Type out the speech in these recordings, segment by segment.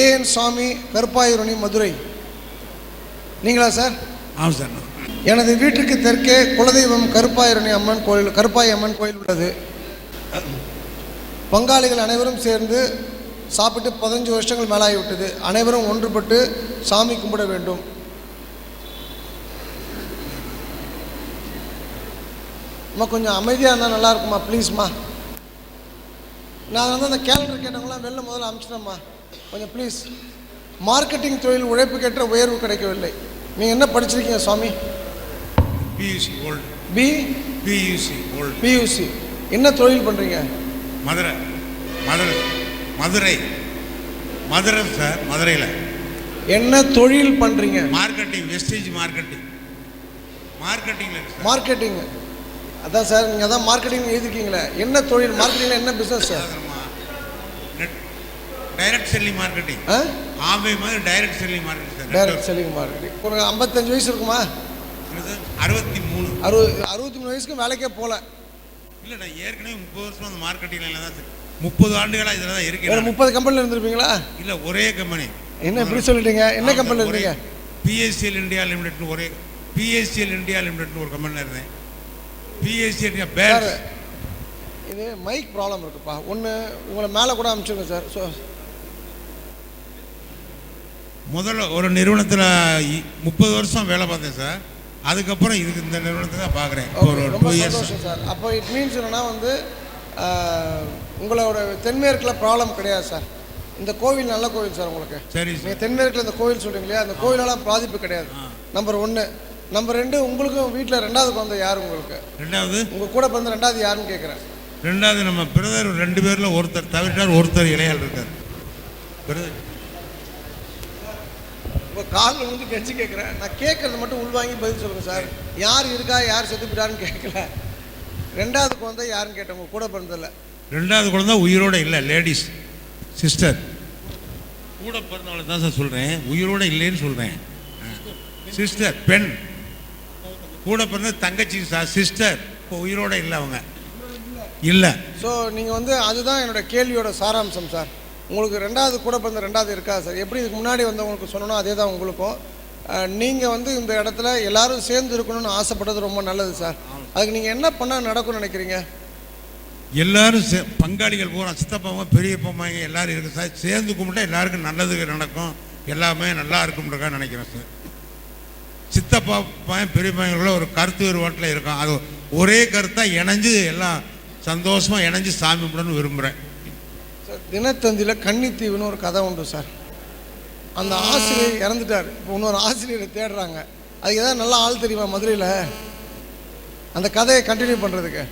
AN சுவாமி கருப்பாயூரணி மதுரை. நீங்களா sir? ஆமாம் sir. எனது வீட்டுக்கு தெற்கே குலதெய்வம் கருப்பாயூரணி அம்மன் கோயில் கருப்பாய் அம்மன் கோயில் உள்ளது. பங்காளிகள் அனைவரும் சேர்ந்து சாப்பிட்டு பதினஞ்சு வருஷங்கள் மேலாகிவிட்டது. அனைவரும் ஒன்றுபட்டு சாமி கும்பிட வேண்டும். அம்மா கொஞ்சம் அமைதியாக இருந்தால் நல்லா இருக்குமா ப்ளீஸ்மா நான் வந்து அந்த கேலண்டர் கேட்டவங்களாம் வெளில முதல்ல அனுப்பிச்சிட்டேம்மா கொஞ்சம் ப்ளீஸ் மார்க்கெட்டிங் தொழில் உழைப்புக்கேற்ற உயர்வு கிடைக்கவில்லை. நீங்கள் என்ன படிச்சிருக்கீங்க சுவாமி? PUC old P PUC old PUC என்ன தொழில் பண்ணுறீங்க மதுரை. மதுரை. மதுரை. மதுரை சார் மதுரையில். என்ன தொழில் பண்ணுறீங்க மார்க்கெட்டிங் வெஸ்டேஜ் மார்க்கெட்டிங் மார்க்கெட்டிங்கில் மார்க்கெட்டிங் அதான் சார் நீங்கள் அதான் மார்க்கெட்டிங் எழுதிருக்கீங்களே. என்ன தொழில்? மார்க்கெட்டிங்கில் என்ன business sir? Net direct selling marketing Amway மாதிரி direct selling marketing direct selling marketing ஒரு ஐம்பத்தஞ்சு வயசு இருக்குமா? அறுபத்தி மூணு அறுபது அறுபத்தி மூணு வயசுக்கு வேலைக்கே போகல இல்லை நான் ஏற்கனவே முப்பது வருஷம் அந்த மார்க்கெட்டிங் லைனில் தான் முப்பது ஆண்டுகளாக இதில் தான் இருக்கேன் முப்பது கம்பெனியில் இருந்திருப்பீங்களா? இல்லை ஒரே கம்பெனி என்ன இப்படி சொல்லிட்டீங்க? என்ன கம்பெனியில் இருந்தீங்க? பிஎஸ்சிஎல் இந்தியா லிமிடெட்னு ஒரே பிஎஸ்சிஎல் இந்தியா லிமிடெட்னு ஒரு கம்பெனியில் இருந்தேன். பிஎஸ்சி இந்தியா பேர் இது மைக் ப்ராப்ளம் இருக்குப்பா. ஒன்று உங்களை மேலே கூட அனுப்பிச்சிருங்க சார் ஸோ முதல்ல ஒரு நிறுவனத்தில் முப்பது வருஷம் வேலை பார்த்தேன் சார். அதுக்கப்புறம் இதுக்கு இந்த நிறுவனத்தை தான் பார்க்குறேன். ஒரு டூ இயர்ஸ் சார். அப்போ இட் மீன்ஸ் என்னன்னா வந்து உங்களோட தென்மேற்கில் ப்ராப்ளம் கிடையாது சார். இந்த கோவில் நல்ல கோவில் சார் உங்களுக்கு. சரி நீங்கள் சார் தென்மேற்கில் இந்த கோவில் சொல்றீங்க இல்லையா? அந்த கோவிலால் பாதிப்பு கிடையாது. நம்பர் ஒன்று நம்பர் ரெண்டு உங்களுக்கும் வீட்டில் ரெண்டாவது குழந்தை யார் உங்களுக்கு? ரெண்டாவது? உங்கள் கூட பிறந்த ரெண்டாவது யாருன்னு கேட்குறேன் ரெண்டாவது நம்ம பிரதர் ரெண்டு பேரில் ஒருத்தர் தவிர்த்தார் ஒருத்தர் இளையால் இருக்கார். பிரதர். உங்கள் காலில் வந்து கெஞ்சி கேட்குறேன் நான் கேட்குறது மட்டும் உள்வாங்கி பதில் சொல்லுங்கள் சார். யார் இருக்கா யார் செத்து போயிட்டாருன்னு கேட்கல ரெண்டாவது குழந்தை யாருன்னு கேட்டேன் உங்கள் கூட பிறந்ததில்ல ரெண்டாவது குழந்தை உயிரோட இல்லை லேடிஸ் சிஸ்டர் கூட பிறந்தவளை தான் சார் சொல்கிறேன் உயிரோட இல்லைன்னு சொல்கிறேன் சிஸ்டர் பெண். கூட பிறந்த தங்கச்சி சார் சிஸ்டர் இப்போ உயிரோட இல்லை அவங்க. இல்லை. ஸோ நீங்கள் வந்து அதுதான் என்னோட கேள்வியோட சாராம்சம் சார். உங்களுக்கு ரெண்டாவது கூட பிறந்த ரெண்டாவது இருக்கா சார்? எப்படி இதுக்கு முன்னாடி வந்தவங்களுக்கு சொன்னனோ அதே தான் உங்களுக்கும் நீங்கள் வந்து இந்த இடத்துல எல்லாரும் சேர்ந்து இருக்கணும்னு ஆசைப்பட்டது ரொம்ப நல்லது சார். அதுக்கு நீங்கள் என்ன பண்ணால் நடக்கும்னு நினைக்கிறீங்க? எல்லாரும் சே பங்காளிகள் பூரா சித்தப்பாவும் பெரியப்பம்மா எல்லாரும் இருக்கு சார். சேர்ந்து கும்பிட்டா எல்லாருக்கும் நல்லது நடக்கும். எல்லாமே நல்லா இருக்கும்ன்றக்கா நினைக்கிறேன் சார். சித்தப்பா பையன் பெரிய ஒரு கருத்து வேறுபாட்டில் இருக்கும் அது ஒரே கருத்தாக இணைஞ்சு எல்லாம் சந்தோஷமாக இணைஞ்சு சாமி கும்பிடணும்னு விரும்புகிறேன் தினத்தந்தியில் கன்னித்தீவுன்னு ஒரு கதை உண்டு சார். அந்த ஆசிரியர் இறந்துட்டார். இப்போ இன்னொரு ஆசிரியரை தேடுறாங்க. அதுக்கு ஏதாவது நல்ல ஆள் தெரியுமா மதுரையில்? அந்த கதையை கண்டினியூ பண்ணுறதுக்கு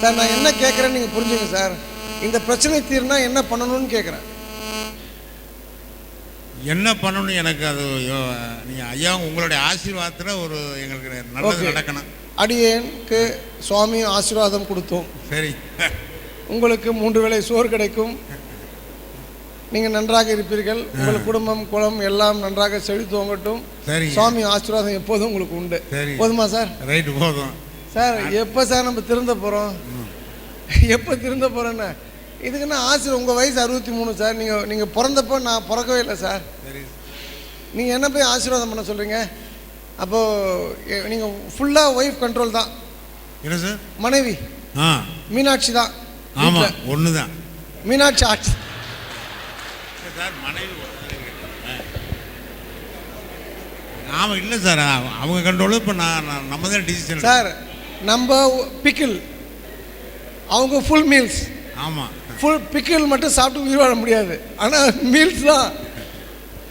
சார் நான் என்ன கேட்குறேன்னு நீங்கள் புரிஞ்சுங்க சார். இந்த பிரச்சனை தீர்னா என்ன பண்ணணும்னு கேட்குறேன் என்ன பண்ணணும் எனக்கு அது நீங்கள் ஐயா உங்களுடைய ஆசீர்வாதத்தில் ஒரு எங்களுக்கு நல்லது. நடக்கணும். அடியேனுக்கு சுவாமி ஆசீர்வாதம் கொடுத்தோம். சரி. உங்களுக்கு மூன்று வேளை சோறு கிடைக்கும். நீங்கள் நன்றாக இருப்பீர்கள். உங்கள் குடும்பம் குலம் எல்லாம் நன்றாக செழித்துவங்கட்டும் சரிங்க. சுவாமி ஆசீர்வாதம் எப்போதும் உங்களுக்கு உண்டு. போதுமா சார்? ரைட்டு போதும். சார் எப்போ சார் நம்ம திருந்த போகிறோம் எப்போ திருந்த போகிறோன்னு இதுக்குன்னா ஆசிரியர் உங்கள் வயசு அறுபத்தி மூணு சார். நீங்கள் நீங்கள் பிறந்தப்போ நான் பிறக்கவே இல்லை சார். சரி. நீங்கள் என்ன போய் ஆசீர்வாதம் பண்ண சொல்கிறீங்க அப்போது நீங்கள் ஃபுல்லாக ஒய்ஃப் கண்ட்ரோல் தான். என்ன சார்? மனைவி. ஆ. மீனாட்சி தான். ஆமாம். ஒன்று தான் மீனாட்சி ஆட்சி. சார் மனைவி இல்லை சார் அவ- அவங்க கண்ட்ரோல் இப்போ நான் நான் நம்ம தான் டிசிஷன் சார் நம்ம பிக்கிள் அவங்க ஃபுல் மீல்ஸ் ஆமாம் ஃபுல் பிக்கிள் மட்டும் சாப்பிட்டு உயிர் வாழ முடியாது. ஆனால் மீல்ஸ் தான்.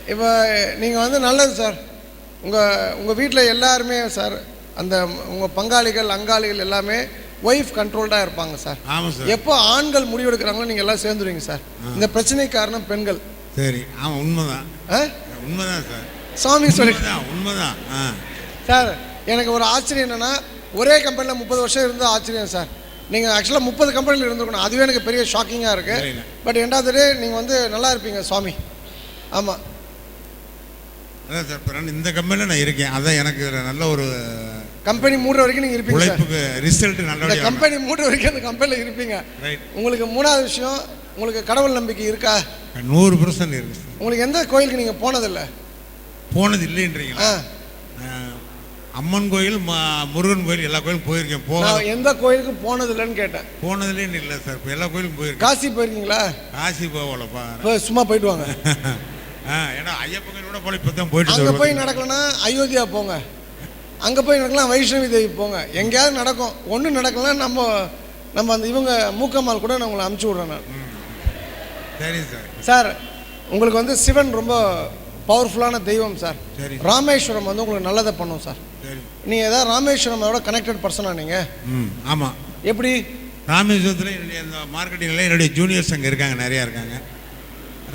இப்போ நீங்கள் வந்து நல்லது சார். உங்கள் உங்கள் வீட்டில் எல்லாருமே சார் அந்த உங்கள் பங்காளிகள் அங்காளிகள் எல்லாமே ஒய்ஃப் கண்ட்ரோல்டாக இருப்பாங்க சார் ஆமாம் சார் எப்போ ஆண்கள் முடிவெடுக்கிறாங்களோ நீங்கள் எல்லாம் சேர்ந்துருவீங்க சார் இந்த பிரச்சனைக்கு காரணம் பெண்கள். சரி. ஆமாம் உண்மைதான். உண்மைதான் சார் சாமி சொல்லி. உண்மைதான் சார் எனக்கு ஒரு ஆச்சரியம் என்னென்னா ஒரே கம்பெனியில் முப்பது வருஷம் இருந்த ஆச்சரியம் சார் நீங்கள் ஆக்சுவலாக முப்பது கம்பெனியில் இருந்திருக்கணும். அதுவே எனக்கு பெரிய ஷாக்கிங்காக இருக்குது. பட் ரெண்டாவது டே நீங்கள் வந்து நல்லா இருப்பீங்க சுவாமி ஆமாம் அதான் சார் இந்த கம்பெனியில் நான் இருக்கேன். அதான் எனக்கு நல்ல ஒரு கம்பெனி மூடுற வரைக்கும் நீங்கள் இருப்பீங்க உழைப்புக்கு ரிசல்ட் நல்லபடியாக கம்பெனி மூடுற வரைக்கும் அந்த கம்பெனியில் இருப்பீங்க. ரைட் உங்களுக்கு மூணாவது விஷயம் உங்களுக்கு கடவுள் நம்பிக்கை இருக்கா? நூறு பர்சன்ட் இருக்கு உங்களுக்கு எந்த கோயிலுக்கு நீங்கள் போனதில்லை? போனது இல்லைன்றீங்களா அம்மன் கோயில் முருகன் கோயில் எல்லா கோயிலும் போயிருக்கேன் போக எந்த கோயிலுக்கு போனதில்லைன்னு கேட்டேன். போனதுலேன்னு இல்லை சார் இப்போ எல்லா கோயிலுக்கும் போயிருக்கேன். காசி போயிருக்கீங்களா? காசி போகலப்பா. சும்மா போயிட்டு வாங்க. ஏன்னா ஐயப்பன் கோயில் கூட போல இப்போ தான் போயிட்டு. போய் நடக்கலன்னா அயோத்தியா போங்க. அங்கே போய் நடக்கலாம் வைஷ்ணவி தேவி போங்க. எங்கேயாவது நடக்கும். ஒன்றும் நடக்கலன்னா நம்ம நம்ம அந்த இவங்க மூக்கம்மாள் கூட நான் உங்களை அமுச்சு விட்றேன் நான். சரி சார். சார் உங்களுக்கு வந்து சிவன் ரொம்ப பவர்ஃபுல்லான தெய்வம் சார். ராமேஸ்வரம் வந்து உங்களுக்கு நல்லதை பண்ணும் சார். நீங்கள் ஏதாவது ராமேஸ்வரமோட கனெக்டட் பர்சனா நீங்கள் ம் ஆமாம் எப்படி? ராமேஸ்வரத்தில் என்னுடைய அந்த மார்க்கெட்டிங்கில் என்னுடைய ஜூனியர்ஸ் அங்கே இருக்காங்க நிறையா இருக்காங்க.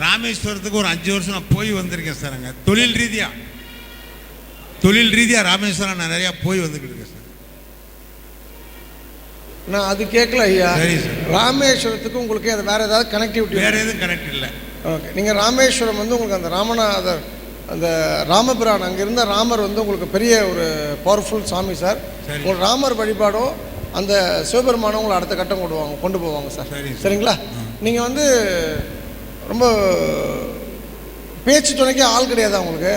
ராமேஸ்வரத்துக்கு ஒரு அஞ்சு வருஷம் நான் போய் வந்திருக்கேன் சார் அங்கே. தொழில் ரீதியாக தொழில் ரீதியாக ராமேஸ்வரம் நான் நிறையா போய் வந்துக்கிட்டு இருக்கேன் சார். நான் அது கேட்கல ஐயா. சரி சார். ராமேஸ்வரத்துக்கு உங்களுக்கு அது வேற ஏதாவது கனெக்டிவிட்டி வேறு எதுவும் கனெக்ட் இல்லை. ஓகே நீங்கள் ராமேஸ்வரம் வந்து உங்களுக்கு அந்த ராமநாதர் அந்த ராமபிரான் அங்கே இருந்த ராமர் வந்து உங்களுக்கு பெரிய ஒரு பவர்ஃபுல் சாமி சார். உங்களுக்கு ராமர் வழிபாடோ அந்த சிவபெருமானும் உங்களை அடுத்த கட்டம் கொண்டு வாங்க கொண்டு போவாங்க சார். சரிங்களா? நீங்கள் வந்து ரொம்ப பேச்சு துணைக்கே ஆள் கிடையாதா உங்களுக்கு?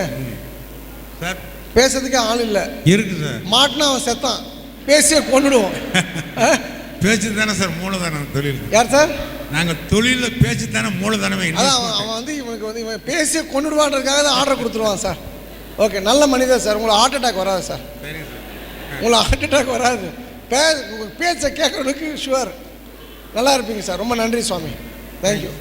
சார் பேசுறதுக்கே ஆள் இல்லை. இருக்கு சார். மாட்டினா அவன் செத்தான். பேசியே கொண்டுடுவோம்? பேச்சு தானே சார் மூலதனம் தொழில்? யார் சார்? நாங்கள் தொழிலில் பேச்சு தானே மூலதனமே அதான் அவன். அவன் வந்து இவனுக்கு வந்து இவன் பேசியே கொண்டுடுவான்றதுக்காக தான் ஆர்டர் கொடுத்துருவான் சார். ஓகே நல்ல மனிதர் சார். உங்களுக்கு ஹார்ட் அட்டாக் வராது சார். உங்களுக்கு ஹார்ட் அட்டாக் வராது. பே பேச்சை கேட்கறதுக்கு ஷுவர் நல்லா இருப்பீங்க சார். ரொம்ப நன்றி சுவாமி. தேங்க்யூ